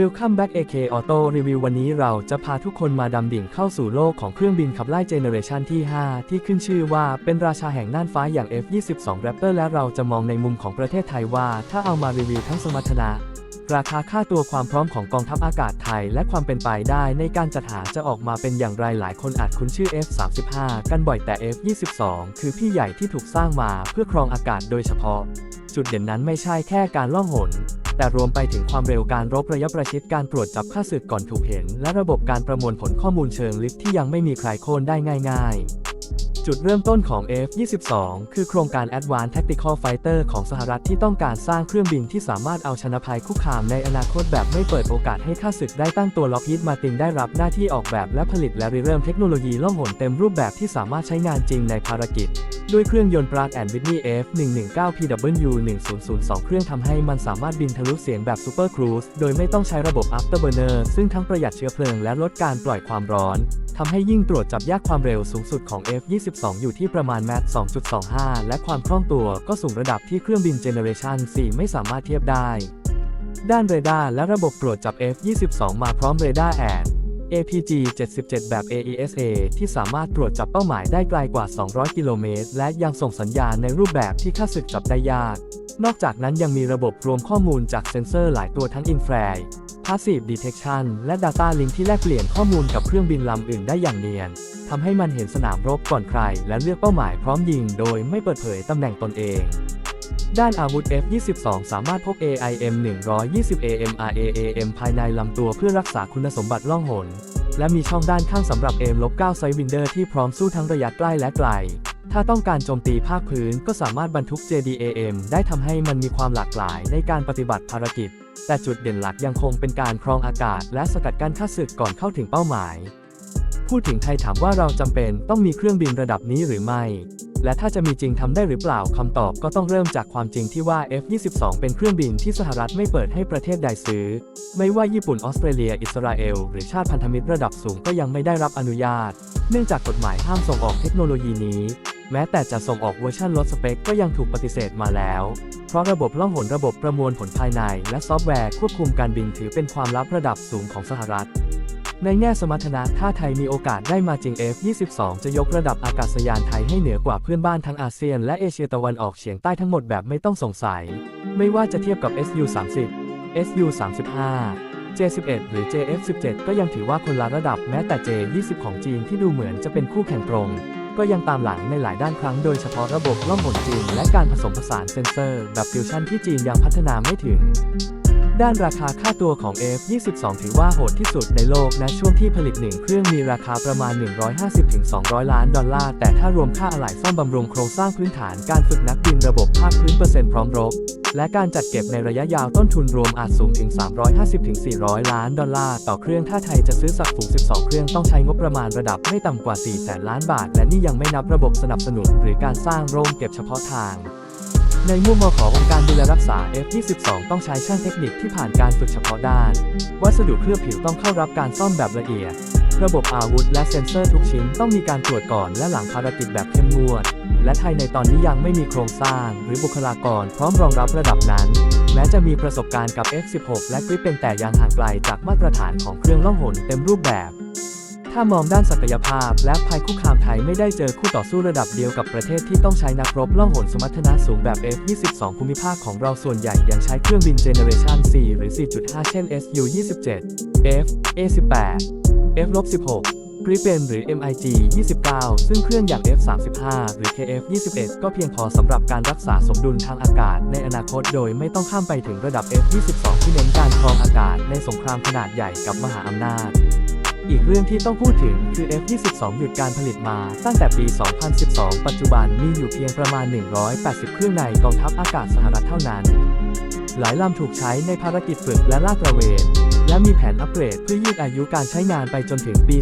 Welcome back AK Auto Review วันนี้เราจะพาทุกคนมาดำดิ่งเข้าสู่โลกของเครื่องบินขับไล่เจเนอเรชันที่ 5 ที่ขึ้นชื่อว่าเป็นราชาแห่งน่านฟ้าอย่าง F22 Raptor และเราจะมองในมุมของประเทศไทยว่า ถ้าเอามารีวิวทั้งสมรรถนะ ราคาค่าตัวความพร้อมของกองทัพอากาศไทย และความเป็นไปได้ในการจัดหาจะออกมาเป็นอย่างไรหลายคนอาจคุ้นชื่อ F35 กันบ่อยแต่ F22 คือพี่ใหญ่ที่ถูกสร้างมาเพื่อครองอากาศโดยเฉพาะ จุดเด่นนั้นไม่ใช่แค่การล่องหน แต่รวมไปถึงความเร็วการรบระยะประชิดการตรวจจับค่าศึกก่อนถูกเห็น และระบบการประมวลผลข้อมูลเชิงลึกที่ยังไม่มีใครโค่นได้ง่าย ๆจุดเริ่มต้นของ F-22 คือโครงการ Advanced Tactical Fighter ของสหรัฐที่ต้องการสร้างเครื่องบินที่สามารถเอาชนะภัยคุกคามในอนาคตแบบไม่เปิดโอกาสให้ข้าศึกได้ตั้งตัวล็อกฮิตมาตินได้รับหน้าที่ออกแบบและผลิตและริเริ่มเทคโนโลยีล่องหนเต็มรูปแบบที่สามารถใช้งานจริงในภารกิจด้วยเครื่องยนต์ Pratt Whitney F119 PW1002 เครื่องทำให้มันสามารถบินทะลุเสียงแบบ Super Cruise โดยไม่ต้องใช้ระบบ Afterburner ซึ่งทั้งประหยัดเชื้อเพลิงและลดการปล่อยความร้อนทำให้ยิ่งตรวจจับยากความเร็วสูงสุดของ F22 อยู่ที่ประมาณแมต2.25 และความคล่องตัวก็สูงระดับที่เครื่องบินเจเนอเรชัน4ไม่สามารถเทียบได้ ด้านเรดาร์และระบบตรวจจับ F22 มาพร้อมเรดาร์แอน APG 77 แบบ AESA ที่สามารถตรวจจับเป้าหมายได้ไกลกว่า 200 กิโลเมตร และยังส่งสัญญาณในรูปแบบที่ข้าศึกจับได้ยาก นอกจากนั้นยังมีระบบรวมข้อมูลจากเซ็นเซอร์หลายตัวทั้ง Infrared Passive Detection และ Data Link ที่แลกเปลี่ยนข้อมูลกับเครื่องบินลำอื่นได้อย่างเนียนทำให้มันเห็นสนามรบก่อนใคร และเลือกเป้าหมายพร้อมยิง โดยไม่เปิดเผยตำแหน่งตนเอง ด้านอาวุธ F-22 สามารถพก AIM 120 AMRAAM ภายในลำตัวเพื่อรักษาคุณสมบัติล่องหน และมีช่องด้านข้างสำหรับ AIM-9 Sight Winder ที่พร้อมสู้ทั้งระยะใกล้และไกล ถ้าต้องการโจมตีภาคพื้นก็สามารถบรรทุก JDAM ได้ทำให้มันมีความหลากหลายในการปฏิบัติภารกิจ แต่จุดเด่นหลักยังคงเป็นการครองอากาศ และสกัดกั้นข้าศึกก่อนเข้าถึงเป้าหมาย พูดถึงไทยถามว่าเราจำเป็นต้องมีเครื่องบินระดับนี้หรือไม่ และถ้าจะมีจริงทำได้หรือเปล่าคำตอบก็ต้องเริ่มจากความจริงที่ว่า F-22 เป็นเครื่องบินที่สหรัฐไม่เปิดให้ประเทศใดซื้อ ไม่ว่าญี่ปุ่นออสเตรเลีย อิสราเอล หรือชาติพันธมิตรระดับสูงก็ยังไม่ได้รับอนุญาต เนื่องจากกฎหมายห้ามส่งออกเทคโนโลยีนี้แม้แต่จะส่งออกเวอร์ชันลดสเปคก็ยังถูกปฏิเสธมาแล้ว เพราะระบบล่องหนระบบประมวลผลภายใน และซอฟต์แวร์ควบคุมการบินถือเป็นความลับระดับสูงของสหรัฐ ในแง่สมรรถนะถ้าไทยมีโอกาสได้มาจริง F22 จะยกระดับอากาศยานไทยให้เหนือกว่าเพื่อนบ้านทั้งอาเซียนและเอเชียตะวันออกเฉียงใต้ทั้งหมดแบบไม่ต้องสงสัย ไม่ว่าจะเทียบกับ SU30 SU35 J11 หรือ JF17 ก็ยังถือว่าคนละระดับแม้แต่ J20 ของจีนที่ดูเหมือนจะเป็นคู่แข่งตรง ก็ยังตามหลังในหลายด้านครั้งโดยเฉพาะระบบล่องหนจีนและการผสมผสานเซ็นเซอร์ แบบฟิวชั่นที่จีนยังพัฒนาไม่ถึง ด้านราคาค่าตัวของ F22 ถือว่าโหดที่สุดในโลกนะช่วงที่ผลิตหนึ่งเครื่องมีราคาประมาณ 150-200 ล้านดอลลาร์ แต่ถ้ารวมค่าอะไหล่ซ่อมบำรุงโครงสร้างพื้นฐานการฝึกนักบินระบบภาคพื้นเปอร์เซ็นต์พร้อมรบ และการจัดเก็บในระยะยาวต้นทุนรวมอาจสูงถึง 350-400 ล้านดอลลาร์ต่อเครื่องถ้าไทยจะซื้อสักฝูง 12 เครื่องต้องใช้งบประมาณระดับไม่ต่ำกว่า 4 แสนล้านบาท และนี่ยังไม่นับระบบสนับสนุนหรือการสร้างโรงเก็บเฉพาะทาง ในมุมมองขององค์การดูแลรักษา F22 ต้องใช้ช่างเทคนิคที่ผ่านการฝึกเฉพาะด้าน วัสดุเคลือบผิวต้องเข้ารับการซ่อมแบบละเอียด ระบบอาวุธและเซ็นเซอร์ทุกชิ้นต้องมีการตรวจก่อนและหลังภารกิจแบบเข้มงวด และไทยในตอนนี้ยังไม่มีโครงสร้าง หรือบุคลากรพร้อมรองรับระดับนั้น แม้จะมีประสบการณ์กับ F16 และกริปเป็นแต่ยังห่างไกลจากมาตรฐานของเครื่องล่องหนเต็มรูปแบบ ถ้ามองด้านศักยภาพ และภัยคุกคามไทยไม่ได้เจอคู่ต่อสู้ระดับเดียวกับประเทศที่ต้องใช้นักรบล่องหนสมรรถนะสูงแบบ F22 ภูมิภาคของเราส่วนใหญ่ยังใช้เครื่องบินเจเนอเรชัน4หรือ 4.5 เช่น SU27 F A18 F-16 Gripen หรือ MiG 29 ซึ่งเครื่องอย่าง F35 หรือ KF21 ก็เพียงพอสำหรับการรักษาสมดุลทางอากาศในอนาคตโดยไม่ต้องข้ามไปถึงระดับ F22 ที่เน้นการครองอากาศในสงครามขนาดใหญ่กับมหาอำนาจ อีกเรื่องที่ต้องพูดถึงคือ F22 หยุดการผลิตมาตั้งแต่ปี 2012 ปัจจุบันมีอยู่เพียงประมาณ 180 เครื่องในกองทัพอากาศสหรัฐเท่านั้น หลายลำถูกใช้ในภารกิจฝึกและลาดตระเวน และมีแผนอัปเกรดเพื่อยืดอายุการใช้งานไปจนถึงปี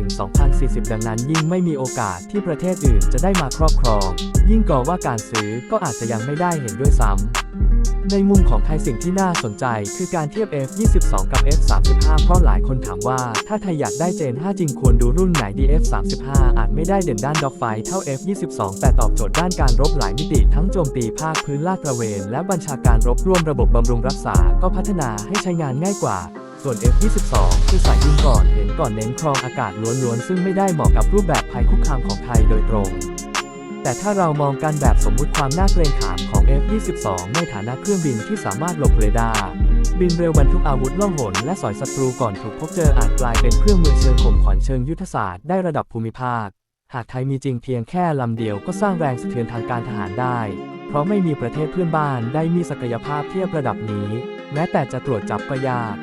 2030-2040 ดังนั้นยิ่งไม่มีโอกาสที่ประเทศอื่นจะได้มาครอบครอง ยิ่งกว่าว่าการซื้อก็อาจจะยังไม่ได้เห็นด้วยซ้ำ ในมุมของไทยสิ่งที่น่าสนใจคือการเทียบ F22 กับ F35 เพราะหลายคนถามว่า ถ้าไทยอยากได้เจน 5 จริงควรดูรุ่นไหนดี F35 อาจไม่ได้เด่นด้านด็อกไฟเท่า F22 แต่ตอบโจทย์ด้านการรบหลายมิติทั้งโจมตีภาคพื้นลาดตระเวน และบัญชาการรบร่วมระบบบำรุงรักษา ก็พัฒนาให้ใช้งานง่ายกว่าส่วน F22 คือสายยิงก่อนเห็นก่อนเน้นครองอากาศล้วนๆ ซึ่งไม่ได้เหมาะกับรูปแบบภัยคุกคามของไทยโดยตรง แต่ถ้าเรามองกันแบบสมมุติความน่าเกรงขามของ F22 ในฐานะเครื่องบินที่สามารถหลบเรดาร์บินเร็วบรรทุกอาวุธล่องหนและสอยศัตรูก่อนถูกพบเจออาจกลายเป็นเครื่องมือเชิงข่มขวัญเชิงยุทธศาสตร์ได้ระดับภูมิภาค หากไทยมีจริงเพียงแค่ลำเดียวก็สร้างแรงสะเทือนทางการทหารได้ เพราะไม่มีประเทศเพื่อนบ้านได้มีศักยภาพเทียบระดับนี้ แม้แต่จะตรวจจับก็ยาก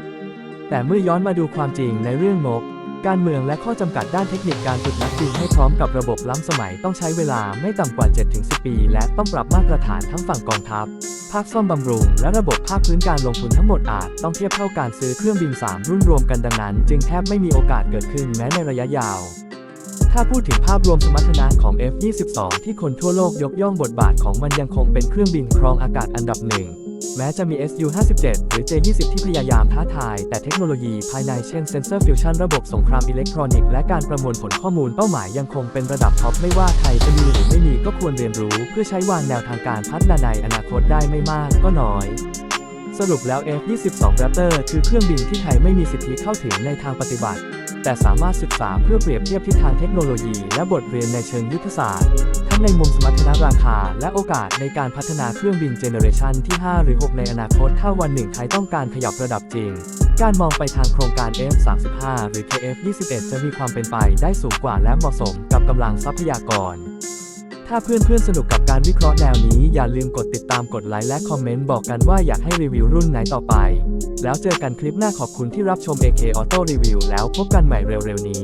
แต่เมื่อย้อนมาดูความจริงในเรื่องงบ การเมืองและข้อจำกัดด้านเทคนิคการฝึกนักบินให้พร้อมกับระบบล้ำสมัยต้องใช้เวลาไม่ต่ำกว่า 7-10 ปี และต้องปรับมาตรฐานทั้งฝั่งกองทัพ ภาคซ่อมบำรุง และระบบภาคพื้นการลงทุนทั้งหมดอาจ ต้องเทียบเท่าการซื้อเครื่องบิน 3 รุ่นรวมกันดังนั้น จึงแทบไม่มีโอกาสเกิดขึ้นแม้ในระยะยาวถ้าพูดถึงภาพรวมสมรรถนะของ F22 ที่คนทั่วโลกยกย่องบทบาทของมันยังคงเป็นเครื่องบินครองอากาศอันดับหนึ่ง แม้จะมี Su-57 หรือ J-20 ที่พยายามท้าทาย แต่เทคโนโลยีภายในเช่นเซนเซอร์ฟิวชันระบบสงครามอิเล็กทรอนิกส์และการประมวลผลข้อมูลเป้าหมายยังคงเป็นระดับท็อปไม่ว่าไทยจะมีหรือไม่มีก็ควรเรียนรู้ เพื่อใช้วางแนวทางการพัฒนาในอนาคตได้ไม่มากก็น้อยสรุปแล้ว F-22 Raptor คือเครื่องบินที่ไทยไม่มีสิทธิเข้าถึงในทางปฏิบัติ แต่สามารถศึกษาเพื่อเปรียบเทียบทิศทางเทคโนโลยี และบทเรียนในเชิงยุทธศาสตร์ ทั้งในมุมสมรรถนะราคา และโอกาสในการพัฒนาเครื่องบินเจเนอเรชันที่ 5 หรือ 6 ในอนาคต ถ้าวันหนึ่งไทยต้องการขยับระดับจริง การมองไปทางโครงการ F35 หรือ KF21 จะมีความเป็นไปได้สูงกว่าและเหมาะสมกับกำลังทรัพยากร ถ้าเพื่อนๆสนุกกับการวิเคราะห์แนวนี้ อย่าลืมกดติดตามกดไลค์และคอมเมนต์บอกกันว่าอยากให้รีวิวรุ่นไหนต่อไป แล้วเจอกันคลิปหน้าขอบคุณที่รับชม AK Auto Review แล้วพบกันใหม่เร็วๆนี้